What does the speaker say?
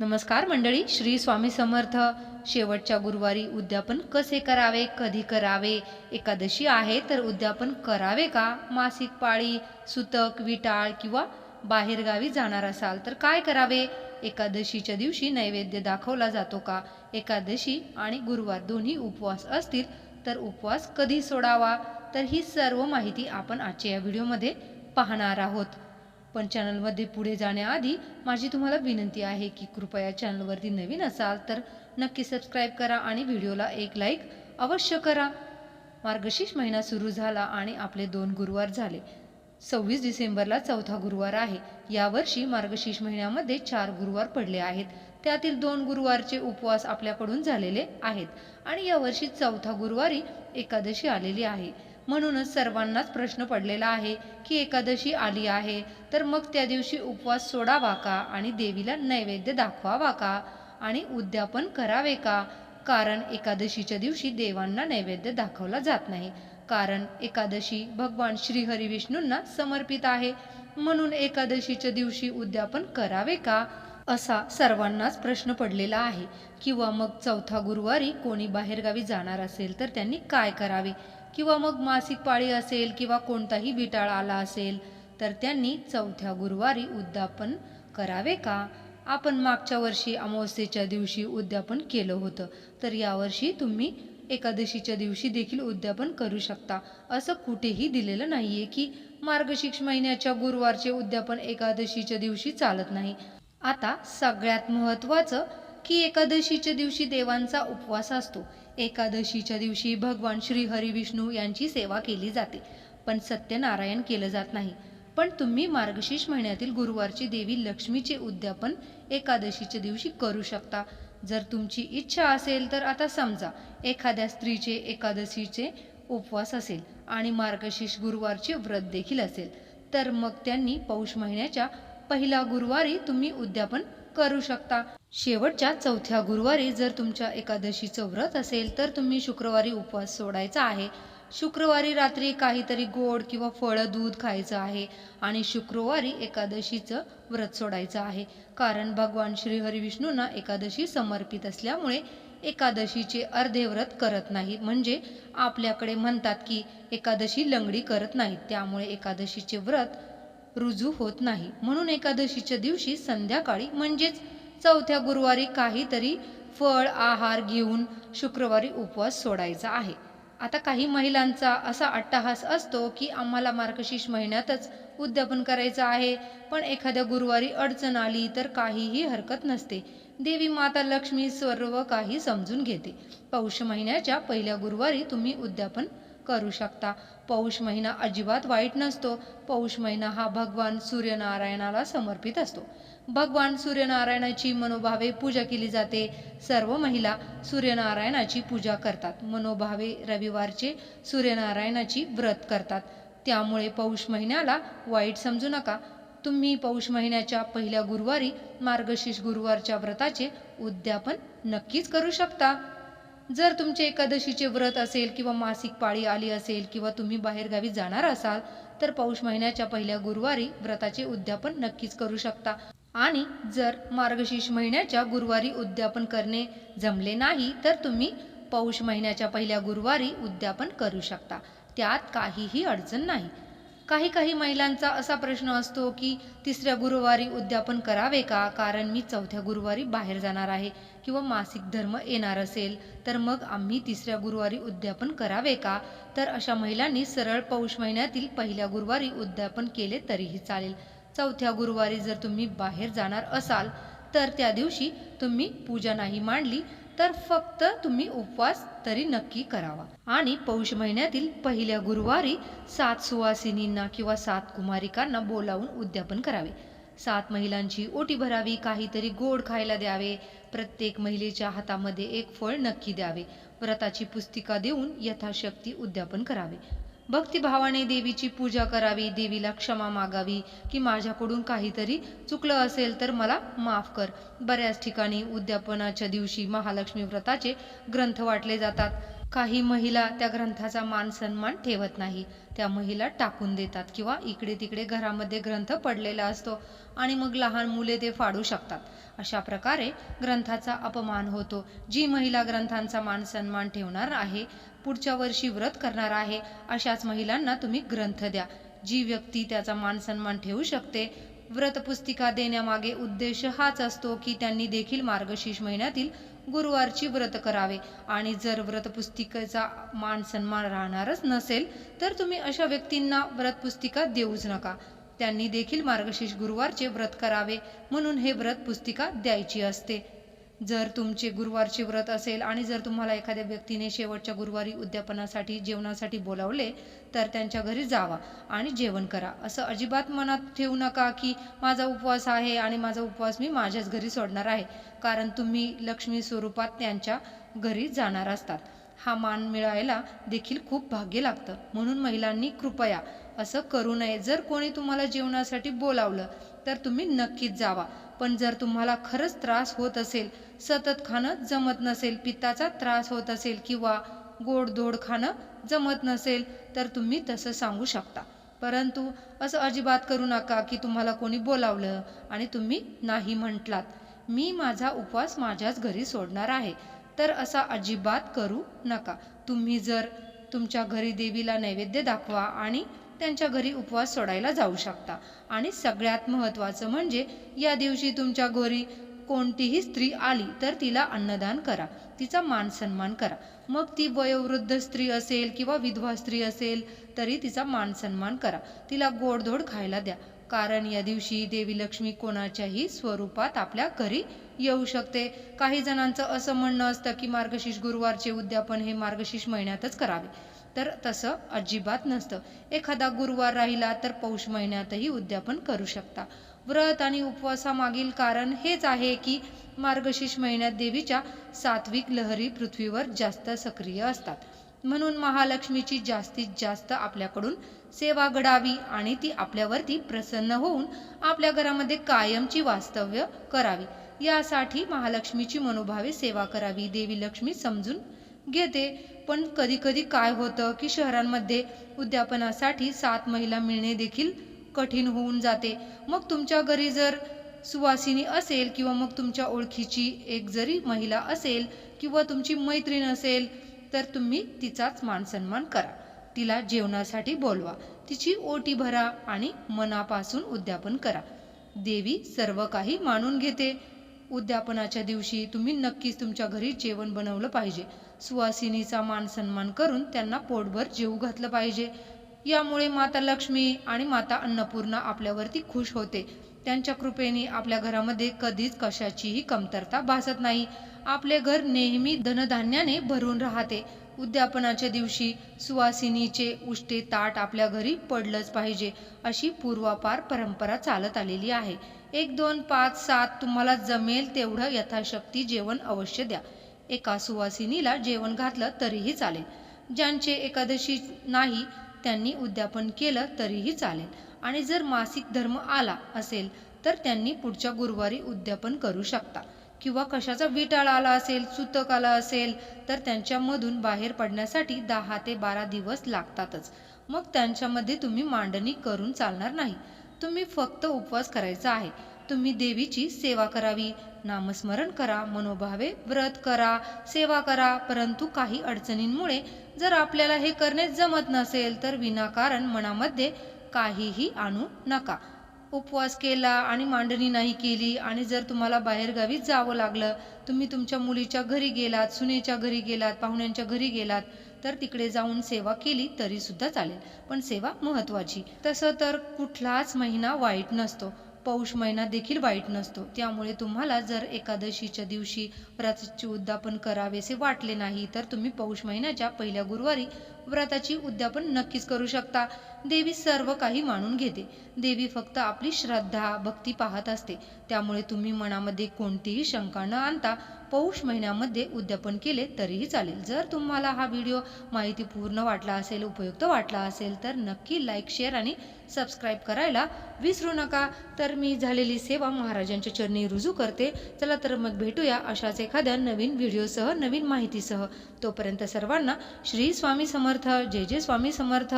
नमस्कार मंडळी श्री स्वामी समर्थ. शेवटच्या गुरुवारी उद्यापन कसे करावे कधी करावे एकादशी आहे तर उद्यापन करावे का? मासिक पाळी सुतक विटाळ किंवा बाहेरगावी जाणार असाल तर काय करावे? एकादशीच्या दिवशी नैवेद्य दाखवला जातो का? एकादशी आणि गुरुवार दोन्ही उपवास असतील तर उपवास कधी सोडावा? तर ही सर्व माहिती आपण आजच्या या व्हिडिओमध्ये पाहणार आहोत. पण चॅनलमध्ये पुढे जाण्याआधी माझी तुम्हाला विनंती आहे की कृपया चॅनलवरती नवीन असाल तर नक्की सबस्क्राईब करा आणि व्हिडिओला एक लाईक अवश्य करा. मार्गशीर्ष महिना सुरू झाला आणि आपले दोन गुरुवार झाले. सव्वीस डिसेंबरला चौथा गुरुवार आहे. यावर्षी मार्गशीर्ष महिन्यामध्ये चार गुरुवार पडले आहेत. त्यातील दोन गुरुवारचे उपवास आपल्याकडून झालेले आहेत आणि यावर्षी चौथा गुरुवारी एकादशी आलेली आहे. म्हणूनच सर्वांनाच प्रश्न पडलेला आहे की एकादशी आली आहे तर मग त्या दिवशी उपवास सोडावा का आणि देवीला नैवेद्य दाखवावा का आणि उद्यापन करावे का? कारण एकादशीच्या दिवशी देवांना नैवेद्य दाखवला जात नाही. कारण एकादशी भगवान श्रीहरी विष्णूंना समर्पित आहे. म्हणून एकादशीच्या दिवशी उद्यापन करावे का? असा सर्वांनाच प्रश्न पडलेला आहे. किंवा मग चौथा गुरुवारी कोणी बाहेरगावी जाणार असेल तर त्यांनी काय करावे? किंवा मग मासिक पाळी असेल किंवा कोणताही बिटाळ आला असेल तर त्यांनी चौथ्या गुरुवारी उद्यापन करावे का? आपण मागच्या वर्षी अमावस्येच्या दिवशी उद्यापन केलं होतं तर यावर्षी तुम्ही एकादशीच्या दिवशी देखील उद्यापन करू शकता. असं कुठेही दिलेलं नाही आहे की मार्गशीर्ष महिन्याच्या गुरुवारचे उद्यापन एकादशीच्या दिवशी चालत नाही. आता सगळ्यात महत्त्वाचं की एकादशीच्या दिवशी देवांचा उपवास असतो. एकादशीच्या दिवशी भगवान श्री हरी विष्णू यांची सेवा केली जाते पण सत्यनारायण केलं जात नाही. पण तुम्ही मार्गशीर्ष महिन्यातील गुरुवारची देवी लक्ष्मीचे उद्यापन एकादशीच्या दिवशी करू शकता. जर तुमची इच्छा असेल तर आता समजा एखाद्या स्त्रीचे एकादशीचे उपवास असेल आणि मार्गशीर्ष गुरुवारचे व्रत देखील असेल तर मग त्यांनी पौष महिन्याच्या पहिला गुरुवारी तुम्ही उद्यापन करू शकता. शेवटच्या चौथ्या गुरुवारी जर तुमच्या एकादशीचं व्रत असेल तर तुम्ही शुक्रवारी उपवास सोडायचा आहे. शुक्रवारी रात्री काहीतरी गोड किंवा फळं दूध खायचं आहे आणि शुक्रवारी एकादशीचं व्रत सोडायचं आहे. कारण भगवान श्री हरिविष्णूंना एकादशी समर्पित असल्यामुळे एकादशीचे अर्धे व्रत करत नाही. म्हणजे आपल्याकडे म्हणतात की एकादशी लंगडी करत नाहीत. त्यामुळे एकादशीचे व्रत रुजू होत नाही. म्हणून एकादशीच्या दिवशी संध्याकाळी म्हणजेच चौथ्या गुरुवारी काहीतरी फळ आहार घेऊन शुक्रवारी उपवास सोडायचा आहे. आता काही महिलांचा असा अट्टहास असतो की आम्हाला मार्गशीर्ष महिन्यातच उद्यापन करायचं आहे पण एखाद्या गुरुवारी अडचण आली तर काहीही हरकत नसते. देवी माता लक्ष्मी सर्व काही समजून घेते. पौष महिन्याच्या पहिल्या गुरुवारी तुम्ही उद्यापन करू शकता. पौष महिना अजिबात वाईट नसतो. पौष महिना हा भगवान सूर्यनारायणाला समर्पित असतो. भगवान सूर्यनारायणाची मनोभावे पूजा केली जाते. सर्व महिला सूर्यनारायणाची पूजा करतात. मनोभावे रविवारचे सूर्यनारायणाची व्रत करतात. त्यामुळे पौष महिन्याला वाईट समजू नका. तुम्ही पौष महिन्याच्या पहिल्या गुरुवारी मार्गशीर्ष गुरुवारच्या व्रताचे उद्यापन नक्कीच करू शकता. जर तुमचे एकादशीचे व्रत असेल किंवा मासिक पाळी आली असेल किंवा तुम्ही बाहेरगावी जाणार असाल तर पौष महिन्याच्या पहिल्या गुरुवारी व्रताचे उद्यापन नक्कीच करू शकता. आणि जर मार्गशीर्ष महिन्याच्या गुरुवारी उद्यापन करणे जमले नाही तर तुम्ही पौष महिन्याच्या पहिल्या गुरुवारी उद्यापन करू शकता. त्यात काहीही अडचण नाही. काही काही महिलांचा असा प्रश्न असतो की तिसऱ्या गुरुवारी उद्यापन करावे का? कारण मी चौथ्या गुरुवारी बाहेर जाणार आहे किंवा मासिक धर्म येणार असेल तर मग आम्ही तिसऱ्या गुरुवारी उद्यापन करावे का? तर अशा महिलांनी सरळ पौष महिन्यातील पहिल्या गुरुवारी उद्यापन केले तरीही चालेल. चौथ्या गुरुवारी जर तुम्ही बाहेर जाणार असाल तर त्या दिवशी तुम्ही पूजा नाही मांडली तर फक्त तुम्ही उपवास तरी नक्की करावा. आणि पौष महिन्यातील पहिल्या गुरुवारी सात सुवासिनींना किंवा सात कुमारिकांना बोलावून उद्यापन करावे. सात महिलांची ओटी भरावी काहीतरी गोड खायला द्यावे. प्रत्येक महिलेच्या हातामध्ये एक फळ नक्की द्यावे. व्रताची पुस्तिका देऊन यथाशक्ती उद्यापन करावे. भक्तिभावाने देवीची पूजा करावी देवीला क्षमा मागावी की माझ्याकडून काहीतरी चुकलं असेल तर मला माफ कर. बऱ्याच ठिकाणी उद्यापनाच्या दिवशी महालक्ष्मी व्रताचे ग्रंथ वाटले जातात. काही महिला त्या ग्रंथाचा मान सन्मान ठेवत नाही. त्या महिला टाकून देतात किंवा इकडे तिकडे घरामध्ये ग्रंथ पडलेला असतो आणि मग लहान मुले ते फाडू शकतात. अशा प्रकारे ग्रंथाचा अपमान होतो. जी महिला ग्रंथांचा मान सन्मान ठेवणार आहे पुढच्या वर्षी व्रत करणार आहे अशाच महिलांना तुम्ही ग्रंथ द्या. जी व्यक्ती त्याचा मान सन्मान ठेवू शकते व्रतपुस्तिका देण्यामागे उद्देश हाच असतो की त्यांनी देखील मार्गशीर्ष महिन्यातील गुरुवारची व्रत करावे. आणि जर व्रतपुस्तिकेचा मान सन्मान राहणारच नसेल तर तुम्ही अशा व्यक्तींना व्रतपुस्तिका देऊच नका. त्यांनी देखील मार्गशीर्ष गुरुवारचे व्रत करावे म्हणून हे व्रत पुस्तिका द्यायची असते. जर तुमचे गुरुवारचे व्रत असेल आणि जर तुम्हाला एखाद्या व्यक्तीने शेवटच्या गुरुवारी उद्यापनासाठी जेवणासाठी बोलावले तर त्यांच्या घरी जावा आणि जेवण करा. असं अजिबात मनात ठेवू नका की माझा उपवास आहे आणि माझा उपवास मी माझ्याच घरी सोडणार आहे. कारण तुम्ही लक्ष्मी स्वरूपात त्यांच्या घरी जाणार असतात. हा मान मिळायला देखील खूप भाग्य लागतं. म्हणून महिलांनी कृपया असं करू नये. जर कोणी तुम्हाला जेवणासाठी बोलावलं तर तुम्ही नक्कीच जावा. पण जर तुम्हाला खरंच त्रास होत असेल सतत खाणं जमत नसेल पित्ताचा त्रास होत असेल किंवा गोडधोड खाणं जमत नसेल तर तुम्ही तसं सांगू शकता. परंतु असं अजिबात करू नका की तुम्हाला कोणी बोलावलं आणि तुम्ही नाही म्हटलात. मी माझा उपवास माझ्याच घरी सोडणार आहे. तर असा अजिबात करू नका. तुम्ही जर तुमच्या घरी देवीला नैवेद्य दाखवा आणि त्यांच्या घरी उपवास सोडायला जाऊ शकता. आणि सगळ्यात महत्त्वाचं म्हणजे या दिवशी तुमच्या घरी कोणतीही स्त्री आली तर तिला अन्नदान करा. तिचा मान सन्मान करा. मग ती वयोवृद्ध स्त्री असेल किंवा विधवा स्त्री असेल तरी तिचा मान सन्मान करा. तिला गोडधोड खायला द्या. कारण या दिवशी देवी लक्ष्मी कोणाच्याही स्वरूपात आपल्या घरी येऊ शकते. काही जणांचं असं म्हणणं असतं की मार्गशीर्ष गुरुवारचे उद्यापन हे मार्गशीर्ष महिन्यातच करावे. तर तसं अजिबात नसतं. एखादा गुरुवार राहिला तर पौष महिन्यातही उद्यापन करू शकता. व्रत आणि उपवासामागील कारण हेच आहे की मार्गशीर्ष महिन्यात देवीच्या सात्विक लहरी पृथ्वीवर जास्त सक्रिय असतात. म्हणून महालक्ष्मीची जास्तीत जास्त आपल्याकडून सेवा घडावी आणि ती आपल्यावरती प्रसन्न होऊन आपल्या घरामध्ये कायमची वास्तव्य करावी. यासाठी महालक्ष्मीची मनोभावे सेवा करावी देवी लक्ष्मी समजून घेते. पण कधीकधी काय होतं की शहरांमध्ये उद्यापनासाठी सात महिला मिळणे देखील कठीण होऊन जाते. मग तुमच्या घरी जर सुवासिनी असेल किंवा मग तुमच्या ओळखीची एक जरी महिला असेल किंवा तुमची मैत्रीण असेल तर तुम्ही तिचाच मान सन्मान करा. तिला जेवणासाठी बोलवा. तिची ओटी भरा आणि मनापासून उद्यापन करा. देवी सर्व काही मानून घेते. उद्यापनाच्या दिवशी तुम्ही नक्कीच तुमच्या घरी जेवण बनवलं पाहिजे. सुवासिनीचा मान सन्मान करून त्यांना पोटभर जेवू घातलं पाहिजे. यामुळे माता लक्ष्मी आणि माता अन्नपूर्णा आपल्यावरती खुश होते. त्यांच्या कृपेने आपल्या घरामध्ये कधीच कशाचीही कमतरता भासत नाही. आपले घर नेहमी धनधान्याने भरून राहते. उद्यापनाच्या दिवशी सुवासिनीचे उष्टे ताट आपल्या घरी पडलंच पाहिजे अशी पूर्वापार परंपरा चालत आलेली आहे. एक दोन पाच सात तुम्हाला जमेल तेवढं यथाशक्ती जेवण अवश्य द्या. एका सुवासिनीला जेवण घातलं तरीही चालेल. ज्यांचे एकादशी नाही त्यांनी उद्यापन केलं तरीही चालेल. आणि जर मासिक धर्म आला असेल तर त्यांनी पुढच्या गुरुवारी उद्यापन करू शकता. किंवा कशाचा विटाळ आला असेल सुतक आला असेल तर त्यांच्यामधून बाहेर पडण्यासाठी दहा ते बारा दिवस लागतातच. मग त्यांच्यामध्ये तुम्ही मांडणी करून चालणार नाही. तुम्ही फक्त उपवास करायचा आहे. तुम्ही देवीची सेवा करावी नामस्मरण करा मनोभावे व्रत करा सेवा करा परंतु काही अडचणींमुळे जर आपल्याला हे करणे जमत नसेल तर विनाकारण मनामध्ये काहीही आणू नका. उपवास केला आणि मांडणी नाही केली आणि जर तुम्हाला बाहेरगावी जावं लागलं तुम्ही तुमच्या मुलीच्या घरी गेलात सुनेच्या घरी गेलात पाहुण्यांच्या घरी गेलात तर तिकडे जाऊन सेवा केली तरीसुद्धा चालेल. पण सेवा महत्त्वाची. तसं तर कुठलाच महिना वाईट नसतो. पौष महिना देखील वाईट नसतो. त्यामुळे तुम्हाला जर एकादशीच्या दिवशी व्रताचे उद्यापन करावेसे वाटले नाही तर तुम्ही पौष महिन्याच्या पहिल्या गुरुवारी व्रताची उद्यापन नक्कीच करू शकता. देवी सर्व काही मानून घेते. देवी फक्त आपली श्रद्धा भक्ती पाहत असते. त्यामुळे तुम्ही मनामध्ये कोणतीही शंका न आणता पौष महिन्यामध्ये उद्यापन केले तरीही चालेल. जर तुम्हाला हा व्हिडिओ माहिती पूर्ण वाटला असेल उपयुक्त वाटला असेल तर नक्की लाईक शेअर आणि सबस्क्राईब करायला विसरू नका. तर मी झालेली सेवा महाराजांच्या चरणी रुजू करते. चला तर मग भेटूया अशाच एखाद्या नवीन व्हिडिओसह नवीन माहितीसह. तोपर्यंत सर्वांना श्री स्वामी समर्थ. जय जय स्वामी समर्थ.